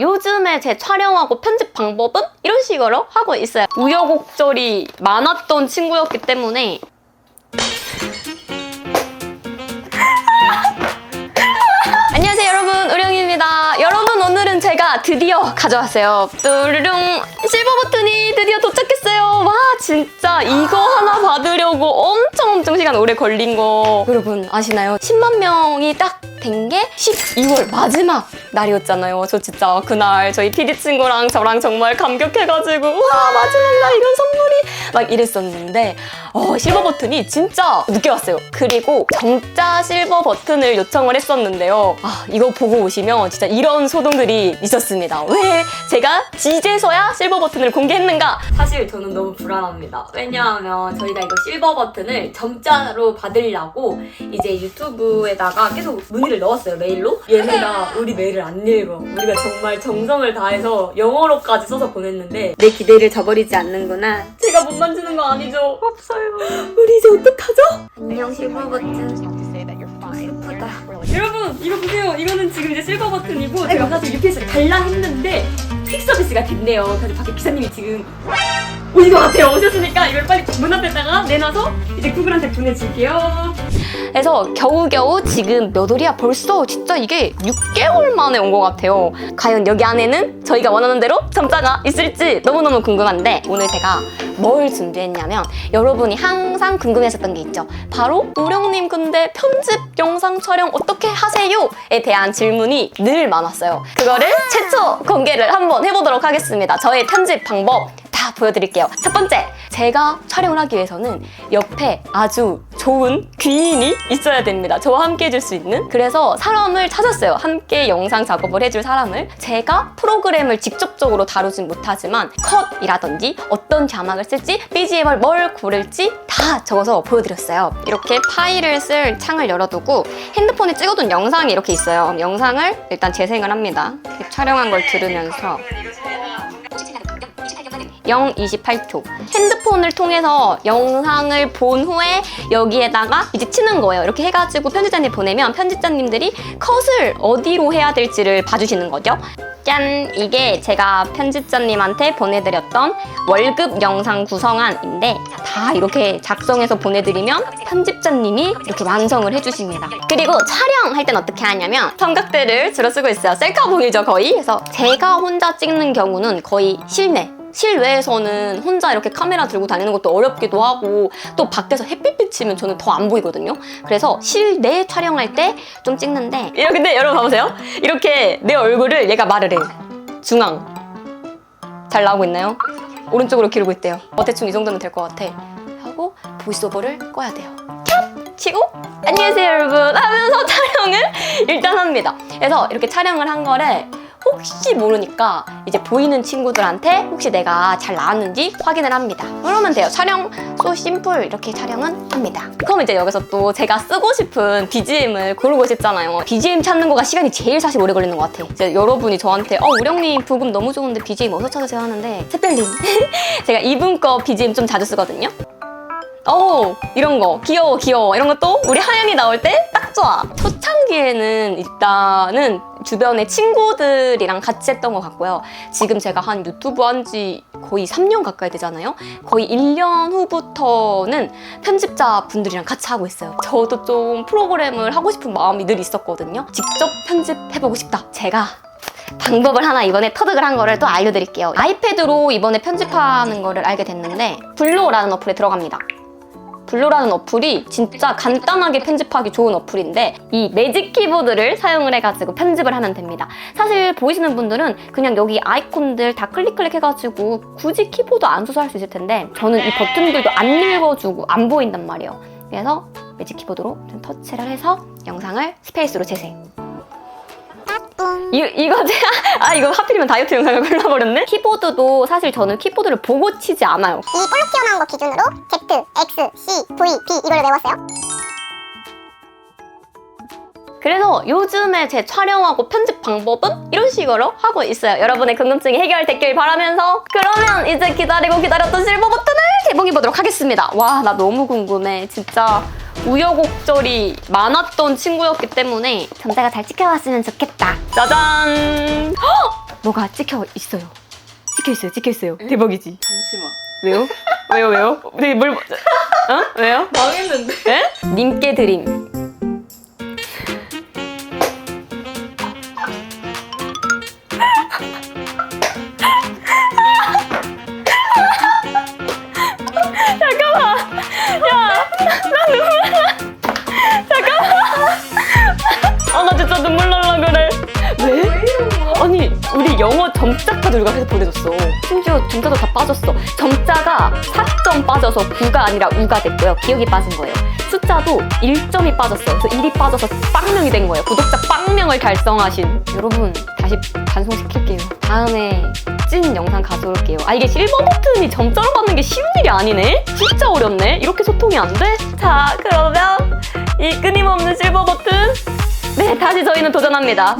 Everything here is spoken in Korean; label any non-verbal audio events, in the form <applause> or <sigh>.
요즘에 제 촬영하고 편집 방법은 이런 식으로 하고 있어요. 우여곡절이 많았던 친구였기 때문에. <laughs> 안녕하세요 여러분. 우령입니다. 여러분 오늘은 제가 드디어 가져왔어요. 뚜루룽 실버 버튼이 드디어 도착했어요. 와 진짜 이거 하나 받으려고 엄청 엄청 시간 오래 걸린 거 여러분 아시나요? 10만 명이 딱 된 게 12월 마지막 날이었잖아요 저 진짜 그날 저희 PD 친구랑 저랑 정말 감격해가지고 와 마지막 날 이런 선물이 막 이랬었는데 어, 실버 버튼이 진짜 늦게 왔어요. 그리고 정자 실버 버튼을 요청을 했었는데요. 아, 이거 보고 오시면 진짜 이런 소동들이 있었습니다. 왜 제가 지제서야 실버 버튼을 공개했는가? 사실 저는 너무 불안합니다. 왜냐하면 저희가 이거 실버 버튼을 점 자로 받으려고 이제 유튜브에다가 계속 문의를 넣었어요, 메일로. 얘네가 <laughs> 우리 메일을 안 읽어. 우리가 정말 정성을 다해서 영어로까지 써서 보냈는데 내 기대를 저버리지 않는구나. 제가 못 만지는 거 아니죠? 없어요. 우리 이제 어떡하죠? 안녕 실버 버튼. 슬프다. 여러분 이거 보세요. 이거는 지금 이제 실버 버튼이고 제가 사실 UPS를 달라 했는데 퀵 서비스가 됐네요. 그래서 밖에 기사님이 지금 오신 것 같아요. 오셨으니까 이걸 빨리 문 앞에다가 내놔서 이제 구글한테 보내줄게요. 그래서 겨우겨우 지금 몇 월이야? 벌써 진짜 이게 6개월 만에 온 것 같아요. 과연 여기 안에는 저희가 원하는 대로 점자가 있을지 너무너무 궁금한데 오늘 제가 뭘 준비했냐면 여러분이 항상 궁금했었던 게 있죠. 바로 우령님 근데 편집 영상 촬영 어떻게 하세요? 에 대한 질문이 늘 많았어요. 그거를 최초 공개를 한번 해보도록 하겠습니다. 저의 편집 방법 다 보여드릴게요. 첫 번째, 제가 촬영을 하기 위해서는 옆에 아주 좋은 귀인이 있어야 됩니다. 저와 함께 해줄 수 있는. 그래서 사람을 찾았어요. 함께 영상 작업을 해줄 사람을. 제가 프로그램을 직접적으로 다루진 못하지만 컷이라든지 어떤 자막을 쓸지, BGM을 뭘 고를지 다 적어서 보여드렸어요. 이렇게 파일을 쓸 창을 열어두고 핸드폰에 찍어둔 영상이 이렇게 있어요. 영상을 일단 재생을 합니다. 촬영한 걸 들으면서 0, 28초. 핸드폰을 통해서 영상을 본 후에 여기에다가 이제 치는 거예요. 이렇게 해가지고 편집자님 보내면 편집자님들이 컷을 어디로 해야 될지를 봐주시는 거죠. 짠! 이게 제가 편집자님한테 보내드렸던 월급 영상 구성안인데 다 이렇게 작성해서 보내드리면 편집자님이 이렇게 완성을 해주십니다. 그리고 촬영할 땐 어떻게 하냐면 삼각대를 주로 쓰고 있어요. 셀카봉이죠 거의. 그래서 제가 혼자 찍는 경우는 거의 실내 실외에서는 혼자 이렇게 카메라 들고 다니는 것도 어렵기도 하고 또 밖에서 햇빛 비치면 저는 더 안 보이거든요. 그래서 실내 촬영할 때 좀 찍는데 이렇게 근데 여러분 봐보세요. 이렇게 내 얼굴을 얘가 말을 해. 중앙. 잘 나오고 있나요? 오른쪽으로 기르고 있대요. 어, 대충 이 정도면 될 것 같아. 하고 보이스오버를 꺼야 돼요. 캡! 치고 안녕하세요 여러분 하면서 <laughs> 촬영을 일단 합니다. 그래서 이렇게 촬영을 한 거를 혹시 모르니까 이제 보이는 친구들한테 혹시 내가 잘 나왔는지 확인을 합니다. 그러면 돼요. 촬영 소 심플 이렇게 촬영은 합니다. 그럼 이제 여기서 또 제가 쓰고 싶은 BGM을 고르고 싶잖아요. BGM 찾는 거가 시간이 제일 사실 오래 걸리는 것 같아요. 이제 여러분이 저한테 어 우령님 부금 너무 좋은데 BGM 어디서 찾으세요 하는데 샛별님 <laughs> 제가 이분 거 BGM 좀 자주 쓰거든요. 오 이런 거 귀여워 귀여워 이런 것도 우리 하영이 나올 때 딱 좋아 초창기에는 일단은 주변에 친구들이랑 같이 했던 것 같고요. 지금 제가 한 유튜브 한 지 거의 3년 가까이 되잖아요. 거의 1년 후부터는 편집자 분들이랑 같이 하고 있어요. 저도 좀 프로그램을 하고 싶은 마음이 늘 있었거든요. 직접 편집해보고 싶다. 제가 방법을 하나 이번에 터득을 한 거를 또 알려드릴게요. 아이패드로 이번에 편집하는 거를 알게 됐는데 블로라는 어플에 들어갑니다 블루라는 어플이 진짜 간단하게 편집하기 좋은 어플인데 이 매직 키보드를 사용을 해가지고 편집을 하면 됩니다. 사실 보이시는 분들은 그냥 여기 아이콘들 다 클릭 클릭 해가지고 굳이 키보드 안 써서 할 수 있을 텐데 저는 이 버튼들도 안 읽어주고 안 보인단 말이에요. 그래서 매직 키보드로 좀 터치를 해서 영상을 스페이스로 재생. 이, 이거 제가 아 이거 하필이면 다이어트 영상을 골라버렸네 키보드도 사실 저는 키보드를 보고 치지 않아요 이 볼록 튀어나온 거 기준으로 Z, X, C, V, B 이걸 외웠어요. 그래서 요즘에 제 촬영하고 편집 방법은 이런 식으로 하고 있어요. 여러분의 궁금증이 해결됐길 바라면서 그러면 이제 기다리고 기다렸던 실버 버튼을 개봉해 보도록 하겠습니다. 와, 나 너무 궁금해. 진짜 우여곡절이 많았던 친구였기 때문에 점자가 잘 찍혀왔으면 좋겠다. 짜잔! 헉! 뭐가 찍혀 있어요. 찍혀 있어요. 찍혀 있어요. 대박이지. 잠시만. 왜요? 왜요? 왜요? 네, 뭘? 어? 왜요? 망했는데. 에? 님께 드림. 누가 해서 보내줬어. 심지어 점자도 다 빠졌어. 점자가 4점 빠져서 9가 아니라 우가 됐고요. 기억이 빠진 거예요. 숫자도 1점이 빠졌어요. 그래서 1이 빠져서 빵명이 된 거예요. 구독자 빵명을 달성하신 여러분 다시 반송시킬게요. 다음에 찐 영상 가져올게요. 아 이게 실버 버튼이 점자로 받는 게 쉬운 일이 아니네? 진짜 어렵네. 이렇게 소통이 안 돼? 자 그러면 이 끊임없는 실버 버튼 네 다시 저희는 도전합니다.